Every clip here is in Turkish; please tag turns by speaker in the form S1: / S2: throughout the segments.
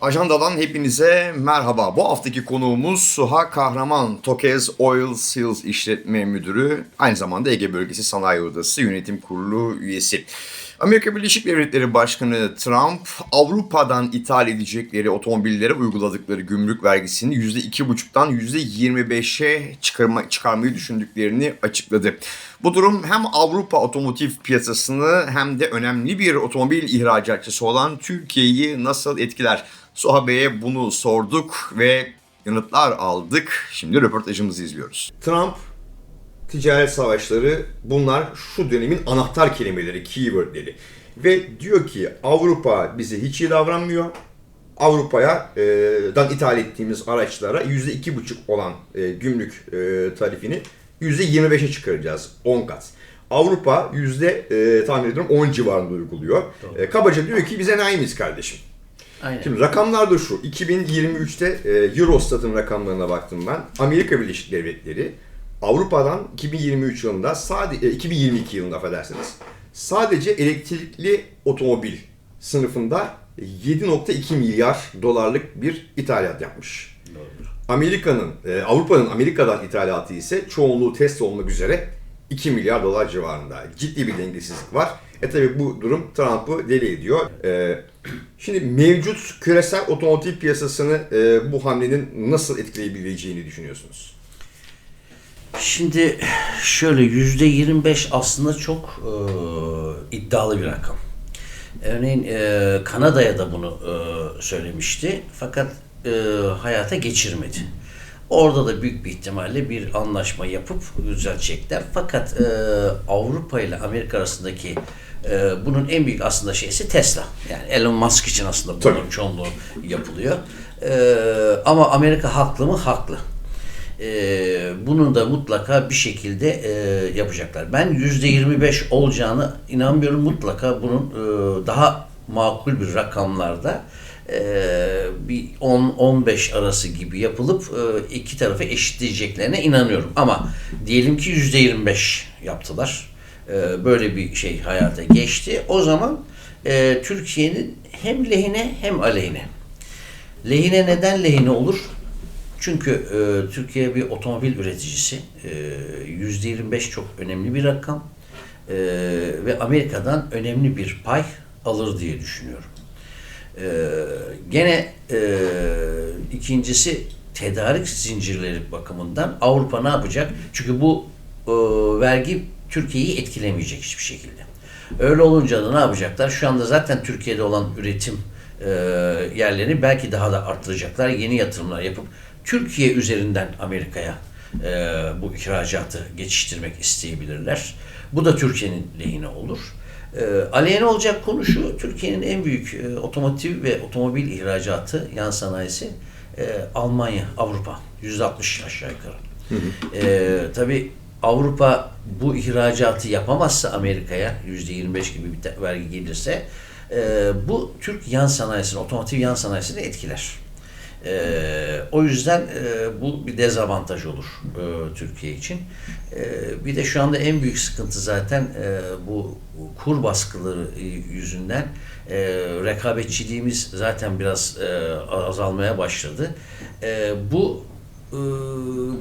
S1: Ajandadan hepinize merhaba. Bu haftaki konuğumuz Suha Kahraman, Tokez Oil Seals İşletme Müdürü, aynı zamanda Ege Bölgesi Sanayi Odası Yönetim Kurulu üyesi. Amerika Birleşik Devletleri Başkanı Trump, Avrupa'dan ithal edecekleri otomobillere uyguladıkları gümrük vergisini %2,5'tan %25'e çıkarma, çıkarmayı düşündüklerini açıkladı. Bu durum hem Avrupa otomotiv piyasasını hem de önemli bir otomobil ihracatçısı olan Türkiye'yi nasıl etkiler? Suha Bey'e bunu sorduk ve yanıtlar aldık. Şimdi röportajımızı izliyoruz. Trump ticaret savaşları bunlar şu dönemin anahtar kelimeleri, keywordleri. Ve diyor ki Avrupa bize hiç iyi davranmıyor. Avrupa'ya e, dan ithal ettiğimiz araçlara yüzde iki buçuk olan e, gümrük e, tarifini yüzde 25'e çıkaracağız 10 kat. Avrupa yüzde e, tahmin ediyorum 10 civarında uyguluyor. E, kabaca diyor ki bize neyimiz kardeşim?
S2: Aynen.
S1: Şimdi rakamlar da şu. 2023'te e, Eurostat'ın rakamlarına baktım ben. Amerika Birleşik Devletleri Avrupa'dan 2023 yılında sadece 2022 yılında affedersiniz. Sadece elektrikli otomobil sınıfında 7.2 milyar dolarlık bir ithalat yapmış. Amerika'nın, e, Avrupa'nın Amerika'dan ithalatı ise çoğunluğu Tesla olmak üzere 2 milyar dolar civarında. Ciddi bir dengesizlik var. E tabi bu durum Trump'ı deli ediyor. E, şimdi mevcut küresel otomotiv piyasasını e, bu hamlenin nasıl etkileyebileceğini düşünüyorsunuz?
S2: Şimdi şöyle yüzde 25 aslında çok e, iddialı bir rakam. Örneğin e, Kanada'ya da bunu e, söylemişti fakat e, hayata geçirmedi. Orada da büyük bir ihtimalle bir anlaşma yapıp düzeltecekler. Fakat e, Avrupa ile Amerika arasındaki e, bunun en büyük aslında şeysi Tesla. Yani Elon Musk için aslında bunun
S1: Tabii.
S2: çoğunluğu yapılıyor. E, ama Amerika haklı mı? Haklı. Ee, bunun da mutlaka bir şekilde e, yapacaklar. Ben yüzde 25 olacağını inanmıyorum. Mutlaka bunun e, daha makul bir rakamlarda e, bir 10-15 arası gibi yapılıp e, iki tarafı eşitleyeceklerine inanıyorum. Ama diyelim ki yüzde 25 yaptılar. E, böyle bir şey hayata geçti. O zaman e, Türkiye'nin hem lehine hem aleyhine. Lehine neden lehine olur? Çünkü e, Türkiye bir otomobil üreticisi. E, Yüzde 25 çok önemli bir rakam. E, ve Amerika'dan önemli bir pay alır diye düşünüyorum. E, gene e, ikincisi tedarik zincirleri bakımından Avrupa ne yapacak? Çünkü bu e, vergi Türkiye'yi etkilemeyecek hiçbir şekilde. Öyle olunca da ne yapacaklar? Şu anda zaten Türkiye'de olan üretim e, yerlerini belki daha da arttıracaklar. Yeni yatırımlar yapıp Türkiye üzerinden Amerika'ya e, bu ihracatı geçiştirmek isteyebilirler. Bu da Türkiye'nin lehine olur. E, aleyhine olacak konu şu, Türkiye'nin en büyük e, otomotiv ve otomobil ihracatı yan sanayisi e, Almanya, Avrupa. %60 aşağı yukarı. E, tabii Avrupa bu ihracatı yapamazsa Amerika'ya %25 gibi bir vergi gelirse e, bu Türk yan sanayisini, otomotiv yan sanayisini etkiler. E, o yüzden e, bu bir dezavantaj olur e, Türkiye için. E, bir de şu anda en büyük sıkıntı zaten e, bu kur baskıları e, yüzünden e, rekabetçiliğimiz zaten biraz e, azalmaya başladı. E, bu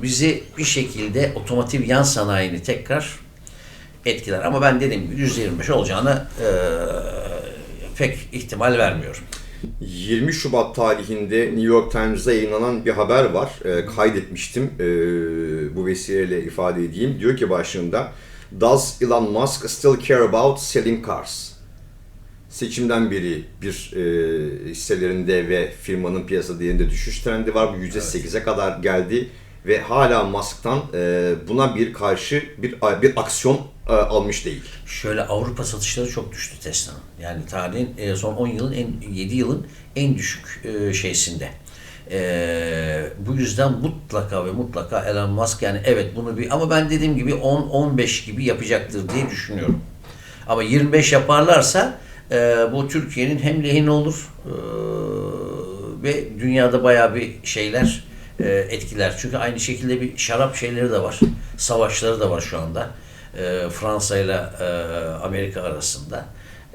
S2: bizi bir şekilde otomotiv yan sanayini tekrar etkiler. Ama ben dediğim gibi %25 olacağını e, pek ihtimal vermiyorum.
S1: 20 Şubat tarihinde New York Times'da yayınlanan bir haber var. E, kaydetmiştim. E, bu vesileyle ifade edeyim. Diyor ki başlığında Does Elon Musk still care about selling cars? Seçimden beri bir e, hisselerinde ve firmanın piyasa değerinde düşüş trendi var. Bu %8'e kadar geldi ve hala Musk'tan e, buna bir karşı bir bir aksiyon e, almış değil.
S2: Şöyle Avrupa satışları çok düştü Tesla'nın. Yani tarihin e, son 10 yılın en 7 yılın en düşük e, şeysinde. E, bu yüzden mutlaka ve mutlaka Elon Musk yani evet bunu bir ama ben dediğim gibi 10 15 gibi yapacaktır diye düşünüyorum. Ama 25 yaparlarsa e, bu Türkiye'nin hem lehine olur e, ve dünyada bayağı bir şeyler e, etkiler. Çünkü aynı şekilde bir şarap şeyleri de var. Savaşları da var şu anda. E, Fransa ile e, Amerika arasında.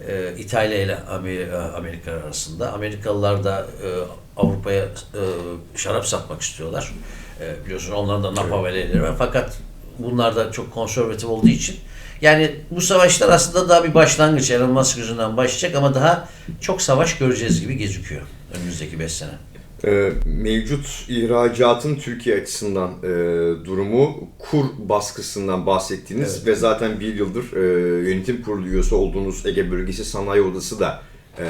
S2: e, İtalya ile Amer- Amerika arasında. Amerikalılar da e, Avrupa'ya e, şarap satmak istiyorlar. E, biliyorsun onların da Napa veleleri var. Fakat bunlar da çok konservatif olduğu için yani bu savaşlar aslında daha bir başlangıç. Elon Musk yüzünden başlayacak ama daha çok savaş göreceğiz gibi gözüküyor önümüzdeki 5 sene.
S1: Ee, mevcut ihracatın Türkiye açısından e, durumu kur baskısından bahsettiniz
S2: Evet.
S1: ve zaten bir yıldır e, yönetim kurulu üyesi olduğunuz Ege Bölgesi Sanayi Odası da e,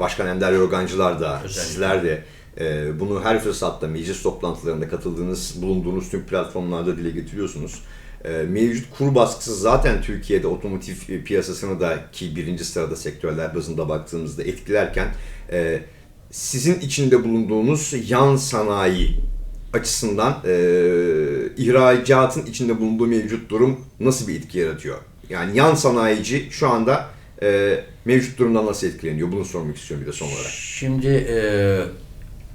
S1: Başkan Ender Yorgancılar da
S2: Özellikle.
S1: sizler de e, bunu her fırsatta meclis toplantılarında katıldığınız, bulunduğunuz tüm platformlarda dile getiriyorsunuz. E, mevcut kur baskısı zaten Türkiye'de otomotiv piyasasını da ki birinci sırada sektörler bazında baktığımızda etkilerken e, sizin içinde bulunduğunuz yan sanayi açısından e, ihracatın içinde bulunduğu mevcut durum nasıl bir etki yaratıyor? Yani yan sanayici şu anda e, mevcut durumdan nasıl etkileniyor? Bunu sormak istiyorum bir de son olarak.
S2: Şimdi e,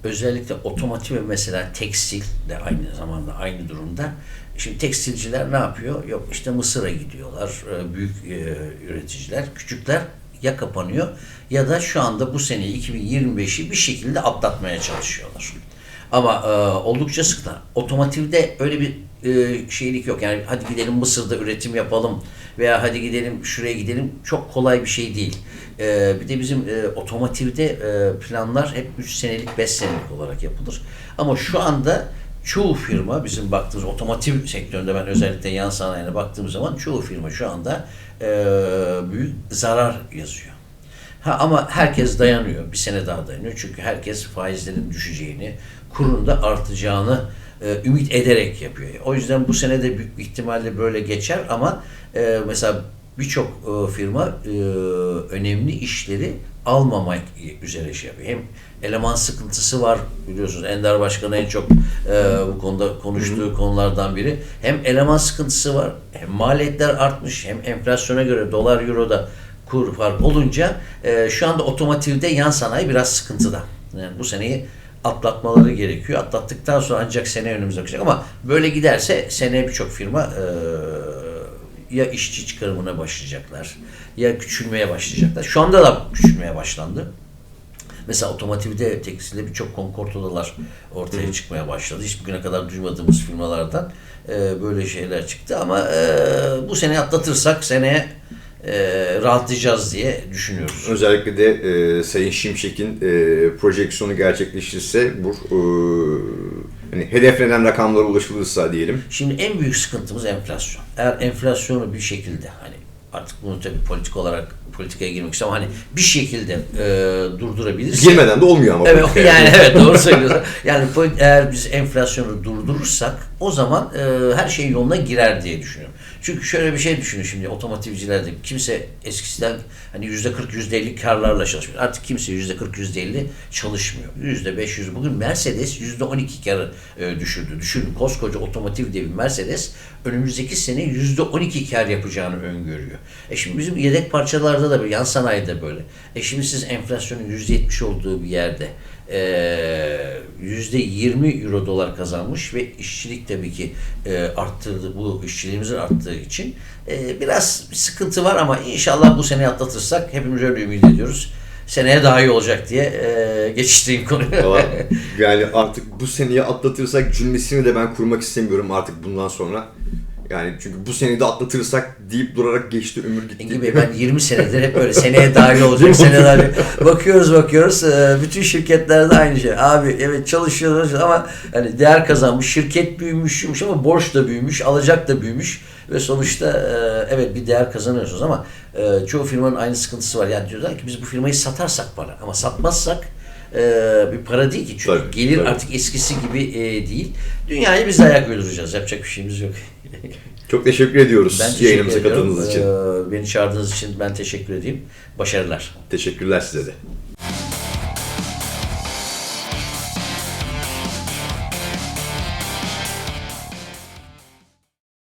S2: özellikle otomotiv ve mesela tekstil de aynı zamanda aynı durumda. Şimdi tekstilciler ne yapıyor? Yok işte Mısır'a gidiyorlar. e, büyük e, üreticiler. Küçükler ya kapanıyor ya da şu anda bu sene 2025'i bir şekilde atlatmaya çalışıyorlar. Ama e, oldukça sıkıntı. Otomotivde öyle bir e, şeylik yok. Yani hadi gidelim Mısır'da üretim yapalım veya hadi gidelim şuraya gidelim. Çok kolay bir şey değil. E, bir de bizim e, otomotivde e, planlar hep 3 senelik 5 senelik olarak yapılır. Ama şu anda çoğu firma bizim baktığımız otomotiv sektöründe ben özellikle yan sanayine baktığım zaman çoğu firma şu anda e, büyük zarar yazıyor. Ha ama herkes dayanıyor. Bir sene daha dayanıyor. Çünkü herkes faizlerin düşeceğini, kurun da artacağını e, ümit ederek yapıyor. O yüzden bu sene de büyük ihtimalle böyle geçer ama e, mesela birçok e, firma e, önemli işleri almamak üzere şey yapıyor. Hem eleman sıkıntısı var biliyorsunuz Ender Başkanı en çok e, bu konuda konuştuğu konulardan biri. Hem eleman sıkıntısı var, hem maliyetler artmış, hem enflasyona göre dolar euro da kur fark olunca e, şu anda otomotivde yan sanayi biraz sıkıntıda. Yani bu seneyi atlatmaları gerekiyor. Atlattıktan sonra ancak sene önümüze bakacak ama böyle giderse seneye birçok firma e, ya işçi çıkarımına başlayacaklar ya küçülmeye başlayacaklar. Şu anda da küçülmeye başlandı. Mesela otomotivde, tekstilde birçok konkortodalar ortaya çıkmaya başladı. Hiç bugüne kadar duymadığımız firmalardan e, böyle şeyler çıktı. Ama e, bu sene atlatırsak seneye e, rahatlayacağız diye düşünüyoruz.
S1: Özellikle de e, Sayın Şimşek'in e, projeksiyonu gerçekleşirse bu e, hani hedeflenen rakamlara ulaşılırsa diyelim.
S2: Şimdi en büyük sıkıntımız enflasyon. Eğer enflasyonu bir şekilde hani artık bunu tabii politik olarak politikaya girmek istemem hani bir şekilde e, durdurabilirsek
S1: Girmeden de olmuyor ama.
S2: Evet
S1: politikaya.
S2: yani evet doğru söylüyorsun. Yani eğer biz enflasyonu durdurursak o zaman e, her şey yoluna girer diye düşünüyorum. Çünkü şöyle bir şey düşünün şimdi otomotivcilerde kimse eskisinden hani yüzde 40 yüzde 50 karlarla çalışmıyor. Artık kimse yüzde 40 yüzde 50 çalışmıyor. Yüzde 500 bugün Mercedes yüzde 12 karı e, düşürdü. Düşünün koskoca otomotiv devi Mercedes önümüzdeki sene yüzde 12 kar yapacağını öngörüyor. E şimdi bizim yedek parçalarda da böyle yan sanayide böyle. E şimdi siz enflasyonun yüzde 70 olduğu bir yerde yüzde 20 euro dolar kazanmış ve işçilik tabii ki e, arttırdı bu işçiliğimizin arttığı için e, biraz bir sıkıntı var ama inşallah bu sene atlatırsak hepimiz öyle ümit ediyoruz. Seneye daha iyi olacak diye e, geçiştireyim konuyu.
S1: Yani artık bu seneyi atlatırsak cümlesini de ben kurmak istemiyorum artık bundan sonra. Yani çünkü bu seneyi de atlatırsak deyip durarak geçti ömür gitti.
S2: Engin Bey ben 20 senedir hep böyle seneye dahil olacak seneye dahil. Bakıyoruz bakıyoruz e, bütün şirketlerde aynı şey. Abi evet çalışıyoruz ama hani değer kazanmış, şirket büyümüş ama borç da büyümüş, alacak da büyümüş ve sonuçta e, evet bir değer kazanıyorsunuz ama e, çoğu firmanın aynı sıkıntısı var. Yani diyorlar ki biz bu firmayı satarsak para ama satmazsak e, bir para değil ki çünkü
S1: Tabii,
S2: gelir
S1: tabii.
S2: artık eskisi gibi e, değil. Dünyayı biz ayak uyduracağız. Yapacak bir şeyimiz yok.
S1: Çok teşekkür ediyoruz
S2: Ben teşekkür
S1: yayınımıza
S2: ediyorum.
S1: katıldığınız için.
S2: Ee, beni çağırdığınız için ben teşekkür edeyim. Başarılar.
S1: Teşekkürler size de.